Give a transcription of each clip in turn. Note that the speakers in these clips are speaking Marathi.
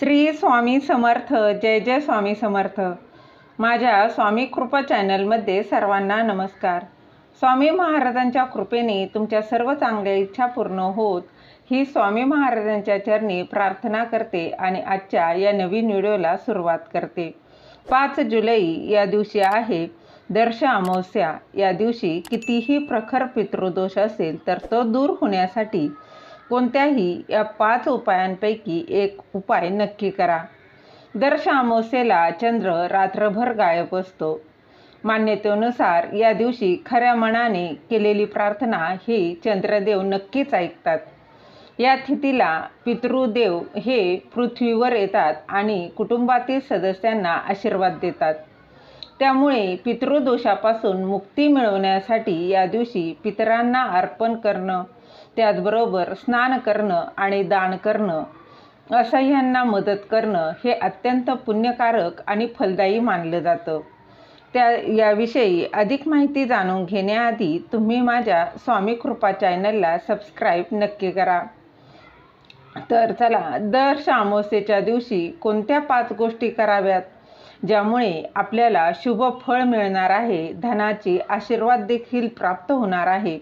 श्री स्वामी समर्थ जय जय स्वामी समर्थ. माझ्या स्वामी कृपा चॅनलमध्ये सर्वांना नमस्कार. स्वामी महाराजांच्या कृपेने तुमच्या सर्व चांगल्या इच्छा पूर्ण होत ही स्वामी महाराजांच्या चरणी प्रार्थना करते आणि आजच्या या नवीन व्हिडिओला सुरुवात करते. पाच जुलै या दिवशी आहे. दर्श अमावस्या या दिवशी कितीही प्रखर पितृदोष असेल तर तो दूर होण्यासाठी कोणत्याही या पाच उपायांपैकी एक उपाय नक्की करा. दर अमावस्येला चंद्र रात्रभर गायब असतो. मान्यतेनुसार या दिवशी खऱ्या मनाने केलेली प्रार्थना ही चंद्रदेव नक्कीच ऐकतात. या तिथीला पितृदेव हे पृथ्वीवर येतात आणि कुटुंबातील सदस्यांना आशीर्वाद देतात. त्यामुळे पितृदोषापासून मुक्ती मिळवण्यासाठी या दिवशी पितरांना अर्पण करणं त्याचबरोबर स्नान करणं आणि दान करणं असह्यांना मदत करणं हे अत्यंत पुण्यकारक आणि फलदायी मानलं जातं. त्या याविषयी अधिक माहिती जाणून घेण्याआधी तुम्ही माझ्या स्वामी कृपा चॅनलला सबस्क्राईब नक्की करा. तर चला दर अमावस्येच्या दिवशी कोणत्या पाच गोष्टी कराव्यात? ज्यामुळे आपल्याला शुभ फळ मिळणार आहे धनाचे आशीर्वाद देखील प्राप्त होणार आहे.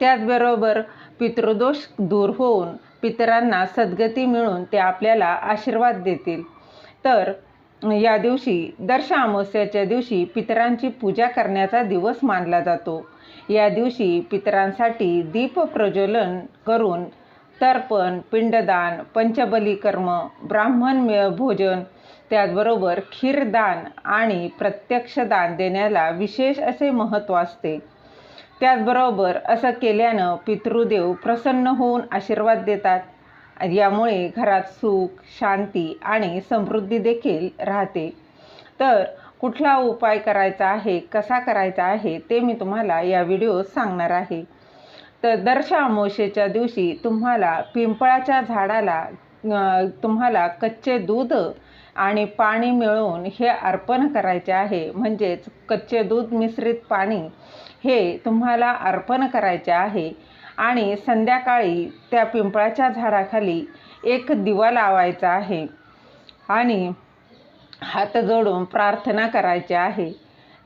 त्याचबरोबर पितृदोष दूर होऊन पितरांना सद्गती मिळून ते आपल्याला आशीर्वाद देतील. तर या दिवशी दर्श अमावस्याच्या दिवशी पितरांची पूजा करण्याचा दिवस मानला जातो. या दिवशी पितरांसाठी दीप प्रज्वलन करून तर्पण पिंडदान पंचबली कर्म ब्राह्मण भोजन त्याचबरोबर खीरदान आणि प्रत्यक्ष दान देण्याला विशेष असे महत्त्व असते. त्याचबरोबर असं केल्यानं पितृदेव प्रसन्न होऊन आशीर्वाद देतात. यामुळे घरात सुख शांती आणि समृद्धी देखील राहते. तर कुठला उपाय करायचा आहे कसा करायचा आहे ते मी तुम्हाला या व्हिडिओत सांगणार आहे. तर दर्श अमोशेच्या दिवशी तुम्हाला पिंपळाच्या झाडाला तुम्हाला कच्चे दूध आणि पाणी मिळवून हे अर्पण करायचे आहे. म्हणजेच कच्चे दूध मिश्रित पाणी हे तुम्हाला अर्पण करायचे आहे. आणि संध्याकाळी त्या पिंपळाच्या झाडाखाली एक दिवा लावायचा आहे. आणि हात जोडून प्रार्थना करायची आहे.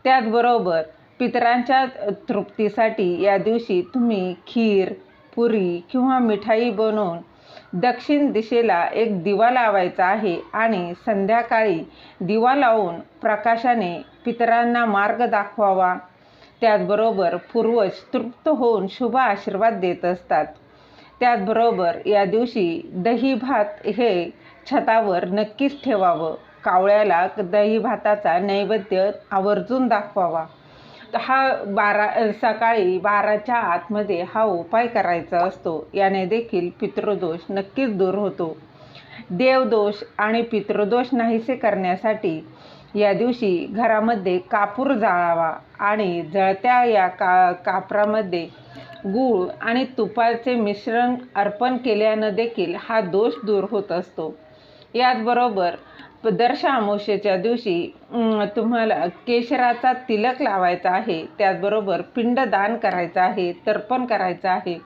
त्याचबरोबर पितरांच्या तृप्तीसाठी या दिवशी तुम्ही खीर पुरी किंवा मिठाई बनवून दक्षिण दिशेला एक दिवा लावायचा आहे आणि संध्याकाळी दिवा लावून प्रकाशाने पितरांना मार्ग दाखवावा. त्याचबरोबर पूर्वज तृप्त होऊन शुभ आशीर्वाद देत असतात. त्याचबरोबर या दिवशी दही भात हे छतावर नक्कीच ठेवावं. कावळ्याला दही भाताचा नैवेद्य आवर्जून दाखवावा. हा बारा सकाळी बाराच्या आतमध्ये हा उपाय करायचा असतो. याने देखील पितृदोष नक्कीच दूर होतो. देवदोष आणि पितृदोष नाहीसे करण्यासाठी या दिवशी घरामध्ये कापूर जाळावा आणि जळत्या या का कापरामध्ये गूळ आणि तुपाचे मिश्रण अर्पण केल्यानं देखील हा दोष दूर होत असतो. याचबरोबर दर्श अमावस्येच्या दिवशी तुम्हाला केशराचा तिलक लावायचा आहे. त्याचबरोबर पिंडदान करायचं आहे तर्पण करायचं आहे.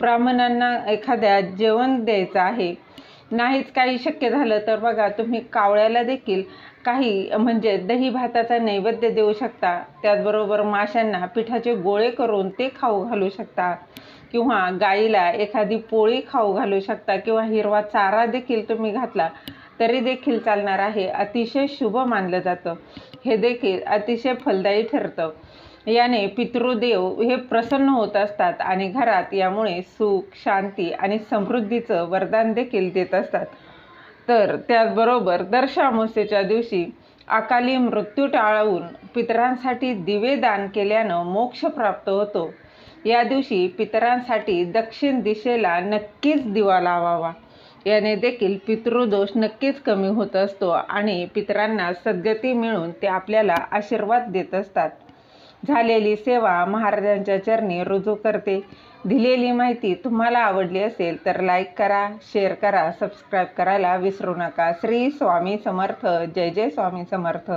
ब्राह्मणांना एखाद्या जेवण द्यायचं आहे. नाहीच काही शक्य झालं तर बघा तुम्ही कावळ्याला देखील काही म्हणजे दही भाताचा नैवेद्य देऊ शकता. त्याचबरोबर माशांना पिठाचे गोळे करून ते खाऊ घालू शकता. किंवा गाईला एखादी पोळी खाऊ घालू शकता. किंवा हिरवा चारा देखील तुम्ही घातला. तरी देखील चालणार आहे. अतिशय शुभ मानलं जातं. हे देखील अतिशय फलदायी ठरतं. याने पितृदेव हे प्रसन्न होत असतात आणि घरात यामुळे सुख शांती आणि समृद्धीचं वरदान देखील देत असतात. तर त्याचबरोबर दर्श अमावस्येच्या दिवशी अकाली मृत्यू टाळवून पितरांसाठी दिवे दान केल्यानं मोक्ष प्राप्त होतो. या दिवशी पितरांसाठी दक्षिण दिशेला नक्कीच दिवा लावावा. याने देखील पितृदोष नक्कीच कमी होत असतो आणि पितरांना सद्गती मिळून ते आपल्याला आशीर्वाद देत असतात. झालेली सेवा महाराजांच्या चरणी रुजू करते. दिलेली माहिती तुम्हाला आवडली असेल तर लाईक करा शेअर करा सबस्क्राईब करायला विसरू नका. श्री स्वामी समर्थ. जय जय स्वामी समर्थ.